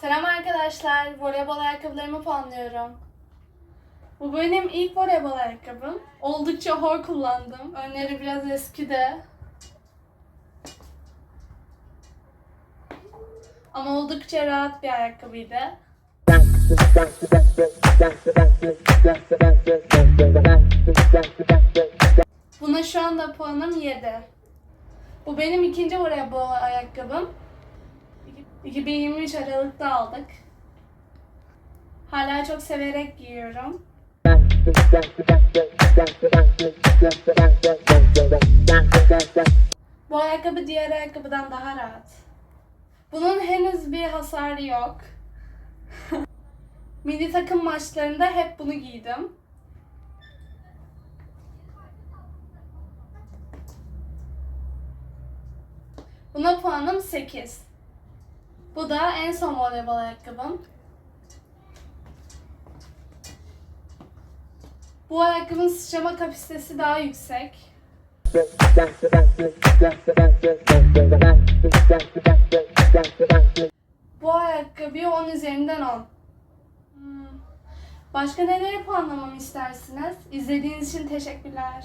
Selam arkadaşlar. Voleybol ayakkabılarımı puanlıyorum. Bu benim ilk voleybol ayakkabım. Oldukça hor kullandım. Önleri biraz eski de. Ama oldukça rahat bir ayakkabıydı. Buna şu anda puanım 7. Bu benim ikinci voleybol ayakkabım. 2023 Aralık'ta aldık. Hala çok severek giyiyorum. Bu ayakkabı diğer ayakkabıdan daha rahat. Bunun henüz bir hasarı yok. Milli takım maçlarında hep bunu giydim. Buna puanım 8. Bu da en son voleybol ayakkabım. Bu ayakkabının sıçrama kapasitesi daha yüksek. Bu ayakkabıya 10 üzerinden 10. Hmm. Başka neleri puanlamamı istersiniz? İzlediğiniz için teşekkürler.